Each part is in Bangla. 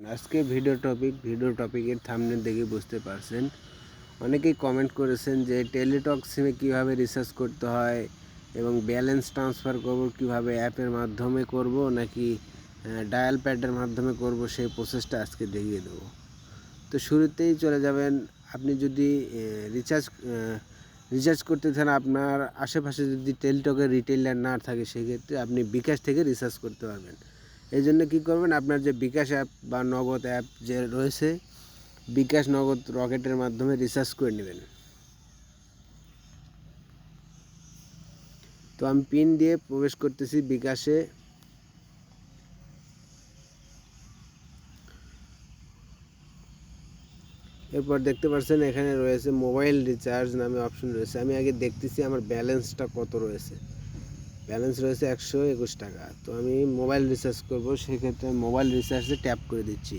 আজকে ভিডিও টপিক ভিডিও টপিকের থামনেল দেখে বুঝতে পারছেন। অনেকেই কমেন্ট করেছেন যে টেলিটক সিমে কীভাবে রিচার্জ করতে হয় এবং ব্যালেন্স ট্রান্সফার করব, কীভাবে অ্যাপের মাধ্যমে করব নাকি ডায়াল প্যাডের মাধ্যমে করব, সেই প্রসেসটা আজকে দেখিয়ে দেবো। তো শুরুতেই চলে যাবেন। আপনি যদি রিচার্জ রিচার্জ করতে চান, আপনার আশেপাশে যদি টেলিটকের রিটেলার না থাকে, সেক্ষেত্রে আপনি বিকাশ থেকে রিচার্জ করতে পারবেন। এই জন্য কী করবেন, আপনার যে বিকাশ অ্যাপ বা নগদ অ্যাপ যে রয়েছে, বিকাশ নগদ রকেটের মাধ্যমে রিচার্জ করে নেবেন। তো আমি পিন দিয়ে প্রবেশ করতেছি বিকাশে। এরপর দেখতে পাচ্ছেন এখানে রয়েছে মোবাইল রিচার্জ নামে অপশন রয়েছে। আমি আগে দেখতেছি আমার ব্যালেন্সটা কত রয়েছে। ব্যালেন্স রয়েছে একশো একুশ টাকা। তো আমি মোবাইল রিচার্জ করব, সেক্ষেত্রে মোবাইল রিচার্জে ট্যাপ করে দিচ্ছি।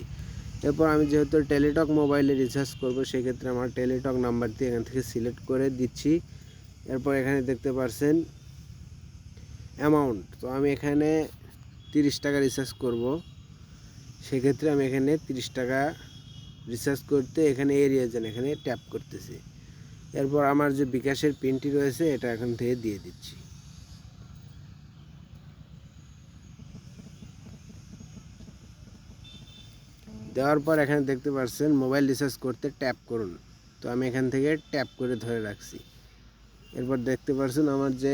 এরপর আমি যেহেতু টেলিটক মোবাইলে রিচার্জ করব, সেক্ষেত্রে আমার টেলিটক নাম্বারটি এখান থেকে সিলেক্ট করে দিচ্ছি। এরপর এখানে দেখতে পারছেন অ্যামাউন্ট। তো আমি এখানে তিরিশ টাকা রিচার্জ করব। সেক্ষেত্রে আমি এখানে তিরিশ টাকা রিচার্জ করতে এখানে এরিয়া যান এখানে ট্যাপ করতেছি। এরপর আমার যে বিকাশের পিনটি রয়েছে, এটা এখান থেকে দিয়ে দিচ্ছি। দেওয়ার পর এখানে দেখতে পাচ্ছেন মোবাইল রিচার্জ করতে ট্যাপ করুন। তো আমি এখান থেকে ট্যাপ করে ধরে রাখছি। এরপর দেখতে পাচ্ছেন আমার যে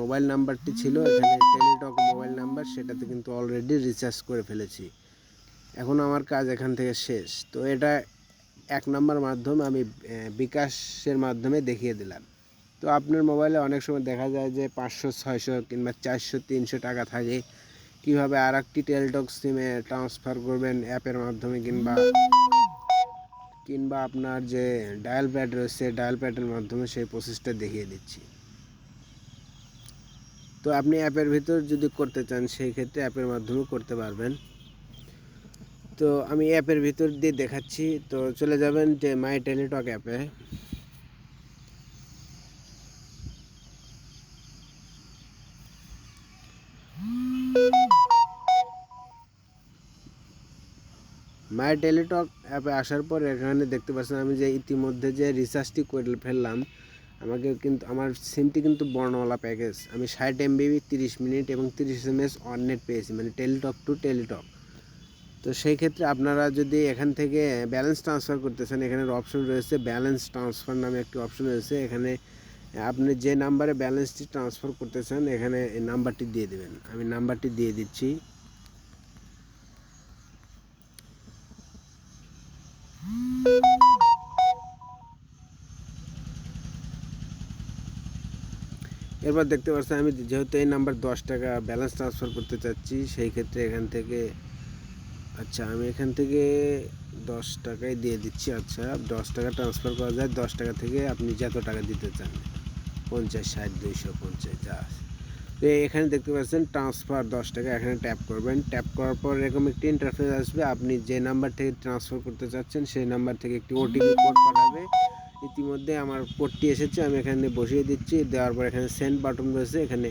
মোবাইল নাম্বারটি ছিল, এখানে টেলিটক মোবাইল নাম্বার, সেটাতে কিন্তু অলরেডি রিচার্জ করে ফেলেছি। এখন আমার কাজ এখান থেকে শেষ। তো এটা এক নম্বর মাধ্যম আমি বিকাশের মাধ্যমে দেখিয়ে দিলাম। তো আপনার মোবাইলে অনেক সময় দেখা যায় যে পাঁচশো, ছয়শো কিংবা চারশো, তিনশো টাকা থাকে। কীভাবে আর একটি টেলটক সিমে ট্রান্সফার করবেন অ্যাপের মাধ্যমে কিংবা কিংবা আপনার যে ডায়াল প্যাড রয়েছে ডায়াল প্যাডের মাধ্যমে সেই প্রসেসটা দেখিয়ে দিচ্ছি। তো আপনি অ্যাপের ভিতর যদি করতে চান, সেই ক্ষেত্রে অ্যাপের মাধ্যমে করতে পারবেন। তো আমি অ্যাপের ভিতর দিয়ে দেখাচ্ছি। তো চলে যাবেন যে মাই টেলিটক অ্যাপে মাই টেলিটক অ্যাপে আসার পর এখানে দেখতে পাচ্ছেন আমি যে ইতিমধ্যে যে রিচার্জটি করে ফেললাম, আমাকে কিন্তু, আমার সিমটি কিন্তু বর্ণওয়ালা প্যাকেজ আমি ষাট এমবি তিরিশ মিনিট এবং তিরিশ এম এস অন নেট পেয়েছি মানে টেলিটক টু টেলিটক তো সেই ক্ষেত্রে আপনারা যদি এখান থেকে ব্যালেন্স ট্রান্সফার করতে চান এখানে অপশন রয়েছে ব্যালেন্স ট্রান্সফার নামে একটি অপশন রয়েছে। এখানে আপনি যে নাম্বারে ব্যালেন্সটি ট্রান্সফার করতে চান এখানে নাম্বারটি দিয়ে দেবেন। আমি নাম্বারটি দিয়ে দিচ্ছি। এরপর দেখতে পাচ্ছেন আমি যেহেতু এই নাম্বার দশ টাকা ব্যালেন্স ট্রান্সফার করতে চাচ্ছি, সেই ক্ষেত্রে এখান থেকে আচ্ছা আমি এখান থেকে দশ টাকায় দিয়ে দিচ্ছি। আচ্ছা দশ টাকা ট্রান্সফার করা যায়, দশ টাকা থেকে আপনি যত টাকা দিতে চান, পঞ্চাশ, ষাট, দুইশো, পঞ্চাশ, যা। তো এখানে দেখতে পাচ্ছেন ট্রান্সফার দশ টাকা, এখানে ট্যাপ করবেন। ট্যাপ করার পর এরকম একটি ইন্টারফেস আসবে, আপনি যে নাম্বার থেকে ট্রান্সফার করতে চাচ্ছেন, সেই নাম্বার থেকে একটি ওটিপি কোড পাঠাবে। ইতিমধ্যে আমার কোডটি এসেছে, আমি এখানে বসিয়ে দিচ্ছি। দেওয়ার পর এখানে সেন্ড বাটন রয়েছে, এখানে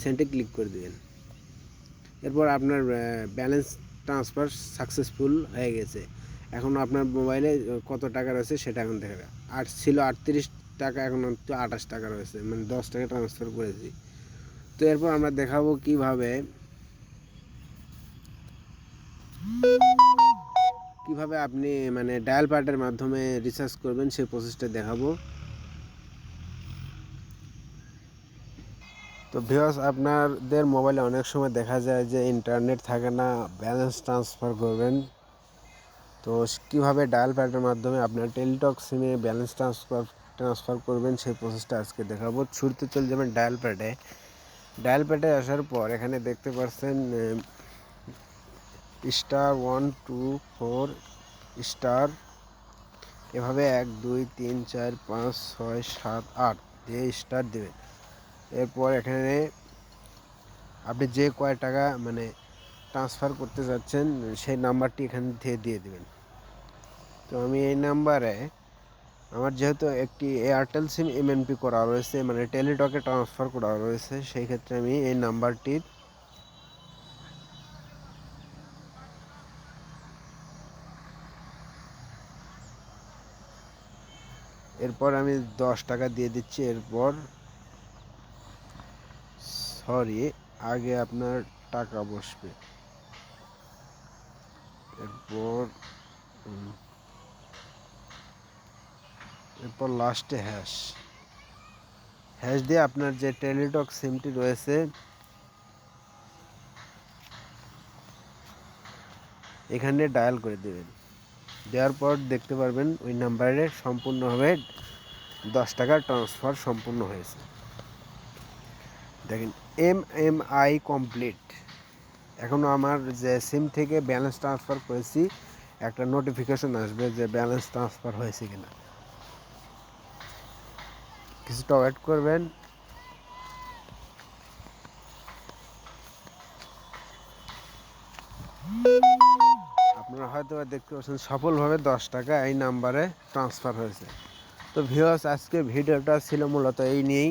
সেন্টে ক্লিক করে দেবেন। এরপর আপনার ব্যালেন্স ট্রান্সফার সাকসেসফুল হয়ে গেছে। এখন আপনার মোবাইলে কত টাকা রয়েছে সেটা এখন দেখা আর ছিল আটত্রিশ টাকা, এখন আঠাশ টাকা রয়েছে মানে দশ টাকা ট্রান্সফার করেছি। তো এরপর আমরা দেখাবো কীভাবে কীভাবে আপনি মানে ডায়াল প্যাডের মাধ্যমে রিচার্জ করবেন সেই প্রসেসটা দেখাবো। তো ভিওস আপনাদের মোবাইলে অনেক সময় দেখা যায় যে ইন্টারনেট থাকে না ব্যালেন্স ট্রান্সফার করবেন। তো কীভাবে ডায়াল প্যাডের মাধ্যমে আপনার টেলিটক সিমে ব্যালেন্স ট্রান্সফার ট্রান্সফার করবেন সেই প্রসেসটা আজকে দেখাবো। ছুটতে চলে যাবেন ডায়াল প্যাডে ডায়াল প্যাডে আসার পর এখানে দেখতে পাচ্ছেন star one, two, four star. এভাবে এক, দুই, তিন, চার, পাঁচ, ছয়, সাত, আট দিয়ে স্টার দেবেন এরপর এখানে আপনি যে কয় টাকা মানে ট্রান্সফার করতে চাচ্ছেন সেই নাম্বারটি এখান থেকে দিয়ে দেবেন। তো আমি এই নাম্বারে আমার যেহেতু একটি এয়ারটেল সিম এমএনপি করা রয়েছে মানে টেলিটকে ট্রান্সফার করা রয়েছে, সেই ক্ষেত্রে আমি এই নাম্বারটির এরপর আমি দশ টাকা দিয়ে দিচ্ছি, এরপর সরি, আগে আপনার টাকা বসবে। এরপর এরপর লাস্টে হ্যাশ হ্যাশ দিয়ে আপনার যে টেলিটক সিমটি রয়েছে, এখানে ডায়াল করে দেবেন। দেওয়ার পর দেখতে পারবেন ওই নাম্বারে সম্পূর্ণভাবে দশ টাকার ট্রান্সফার সম্পূর্ণ হয়েছে। দেখেন এম এম আই কমপ্লিট এখনও আমার যে সিম থেকে ব্যালেন্স ট্রান্সফার করেছি, একটা নোটিফিকেশন আসবে যে ব্যালেন্স ট্রান্সফার হয়েছে কিনা। কিছুটা ওয়েট করবেন। হয়তো দেখতে পাচ্ছেন, সফলভাবে দশ টাকা এই নাম্বারে ট্রান্সফার হয়েছে। তো ভিওস আজকে ভিডিওটা ছিল মূলত এই নিয়েই।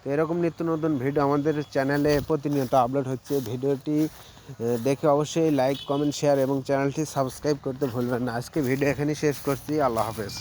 তো এরকম নিত্য নতুন ভিডিও আমাদের চ্যানেলে প্রতিনিয়ত আপলোড হচ্ছে। ভিডিওটি দেখে অবশ্যই লাইক কমেন্ট শেয়ার এবং চ্যানেলটি সাবস্ক্রাইব করতে ভুলবেন না। আজকে ভিডিও এখানেই শেষ করছি। আল্লাহ হাফেজ।